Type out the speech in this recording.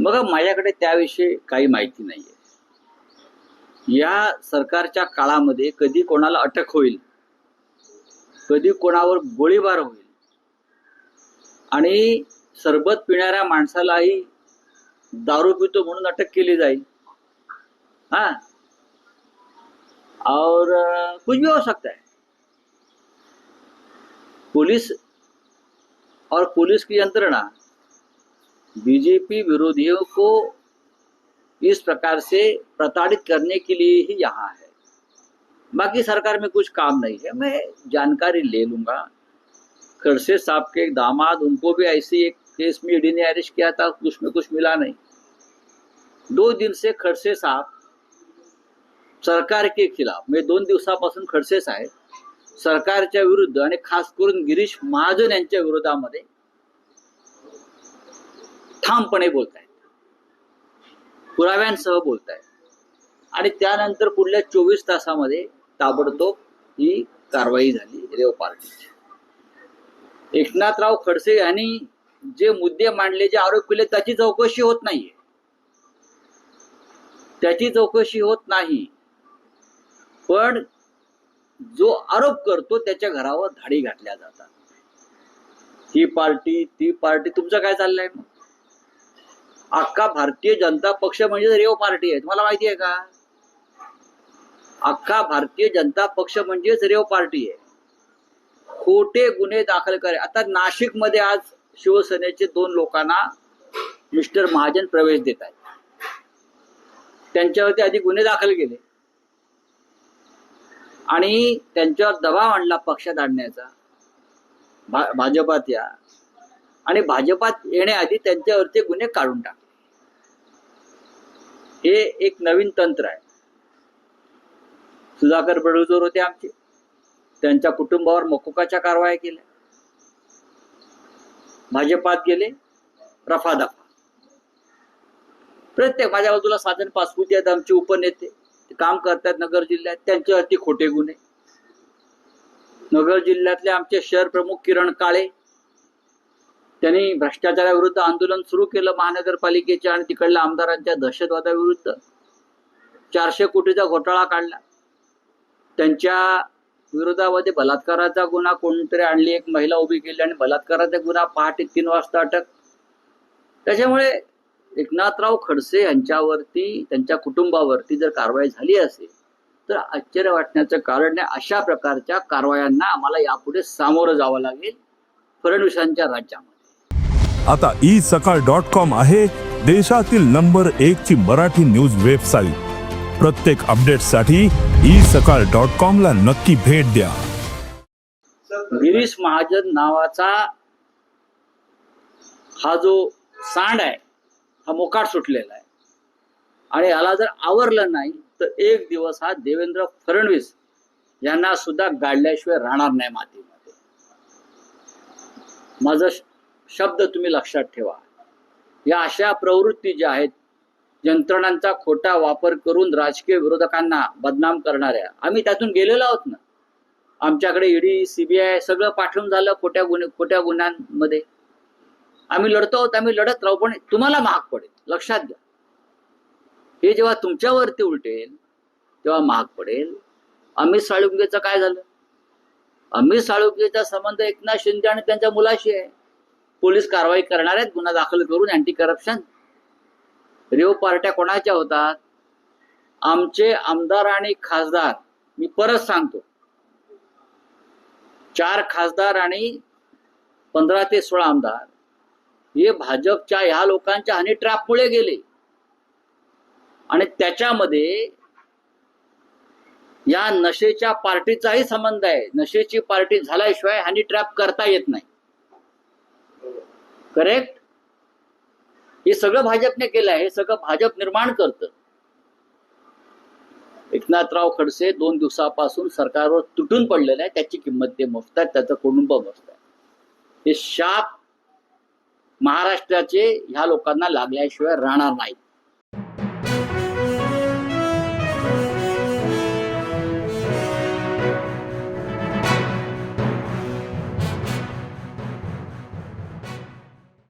बघा माझ्याकडे त्याविषयी काही माहिती नाही आहे या सरकारच्या काळामध्ये कधी कोणाला अटक होईल कधी कोणावर गोळीबार होईल आणि सरबत पिणाऱ्या माणसालाही दारू पितो म्हणून अटक केली जाईल. हा? और कुछ भी हो सकता है पुलिस और पुलिस की यंत्रणा बीजेपी विरोधियों को इस प्रकार से प्रताड़ित करने के लिए ही यहाँ है। बाकी सरकार में कुछ काम नहीं है। मैं जानकारी ले लूँगा। खड़से साहब के एक दामाद, उनको भी ऐसे एक केस में ईडी ने अरेस्ट किया था उसमें कुछ मिला नहीं। दो दिन से खडसे साहब सरकार के खिलाफ म्हणजे दोन दिवसापासून खडसे साहेब सरकारच्या विरुद्ध आणि खास करून गिरीश महाजन यांच्या विरोधामध्ये ठामपणे बोलतायत. पुराव्यांसह बोलतायत. आणि त्यानंतर पुढल्या चोवीस तासामध्ये ताबडतोब ही कारवाई झाली रेव पार्टीची. एकनाथराव खडसे यांनी जे मुद्दे मांडले जे आरोप केले त्याची चौकशी होत नाहीये. त्याची चौकशी होत नाही. पण जो आरोप करतो त्याच्या घरावर धाडी घातल्या जातात. ही पार्टी ती पार्टी तुमचं काय चाललंय मग? अख्खा भारतीय जनता पक्ष म्हणजे रेव पार्टी आहे. तुम्हाला माहिती आहे का? अख्खा भारतीय जनता पक्ष म्हणजेच रेव पार्टी आहे. खोटे गुन्हे दाखल करे. आता नाशिकमध्ये आज शिवसेनेचे दोन लोकांना मिस्टर महाजन प्रवेश देत आहेत. त्यांच्यावरती आधी गुन्हे दाखल केले. आणि त्यांच्यावर दबाव आणला पक्षात आणण्याचा. भा- भाजपात या. आणि भाजपात येण्याआधी त्यांच्यावरचे गुन्हे काढून टाकले. हे एक नवीन तंत्र आहे. सुधाकर बडगुजर होते आमचे. त्यांच्या कुटुंबावर मकोकाच्या कारवाया केल्या. भाजपात गेले रफा दफा. प्रत्येक माझ्या बाजूला साधन पासपुती आहेत आमचे उपनेते ते काम करतात नगर जिल्ह्यात. त्यांच्यावरती खोटे गुन्हे. नगर जिल्ह्यातले आमचे शहर प्रमुख किरण काळे त्यांनी भ्रष्टाचाराविरुद्ध आंदोलन सुरू केलं महानगरपालिकेच्या आणि तिकडल्या आमदारांच्या दहशतवादाविरुद्ध. चारशे कोटीचा घोटाळा काढला. त्यांच्या विरोधामध्ये बलात्काराचा गुन्हा कोणतरी आणली एक महिला उभी केली आणि बलात्काराचा गुन्हा पहाटे तीन वाजता अटक. त्याच्यामुळे एकनाथराव खडसे यांच्यावरती त्यांच्या कुटुंबावरती जर कारवाई झाली असेल तर आश्चर्य वाटण्याचं कारण नाही अशा प्रकारच्या कारवायांना आम्हाला यापुढे सामोरं जावं लागेल फडणवीसांच्या राज्यामध्ये. आता ई सकाळ डॉट कॉम आहे देशातील नंबर एक ची मराठी न्यूज वेबसाईट. प्रत्येक अपडेटसाठी ई सकाळ डॉट कॉम ला नक्की भेट द्या. गिरीश महाजन नावाचा हा जो सांड आहे हा मोकाट सुटलेला आहे. आणि याला जर आवरलं नाही तर एक दिवस हा देवेंद्र फडणवीस यांना सुद्धा गाडल्याशिवाय राहणार नाही मातीमध्ये. माझं शब्द तुम्ही लक्षात ठेवा. या अशा प्रवृत्ती ज्या आहेत यंत्रणांचा खोटा वापर करून राजकीय विरोधकांना बदनाम करणाऱ्या आम्ही त्यातून गेलेलो आहोत ना? आमच्याकडे ईडी सीबीआय सगळं पाठवून झालं खोट्या गुन्हे खोट्या गुन्ह्यांमध्ये. आम्ही लढतो आहोत आम्ही लढत राहू पण तुम्हाला महाग पडेल लक्षात घ्या. हे जेव्हा तुमच्यावरती उलटेल तेव्हा महाग पडेल. अमित साळुंकेचं काय झालं? अमित साळुंकेचा संबंध एकनाथ शिंदे आणि त्यांच्या मुलाशी आहे. पोलीस कारवाई करणार आहेत गुन्हा दाखल करून अँटी करप्शन रेव पार्ट्या कोणाच्या होतात? आमचे आमदार आणि खासदार मी परत सांगतो. चार खासदार आणि पंधरा ते सोळा आमदार. हे भाजपच्या ह्या लोकांच्या हनी ट्रॅपमुळे गेले. आणि त्याच्यामध्ये या नशेच्या पार्टीचाही संबंध आहे. नशेची पार्टी झाल्याशिवाय हनी ट्रॅप करता येत नाही. करेक्ट हे सगळं भाजपने केलं आहे हे सगळं भाजप निर्माण करतं. एकनाथराव खडसे दोन दिवसापासून सरकारवर तुटून पडलेलं आहे त्याची किंमत ते मोजतात त्याचं कुटुंब मोजतात हे शाप महाराष्ट्राचे ह्या लोकांना लागल्याशिवाय राहणार नाही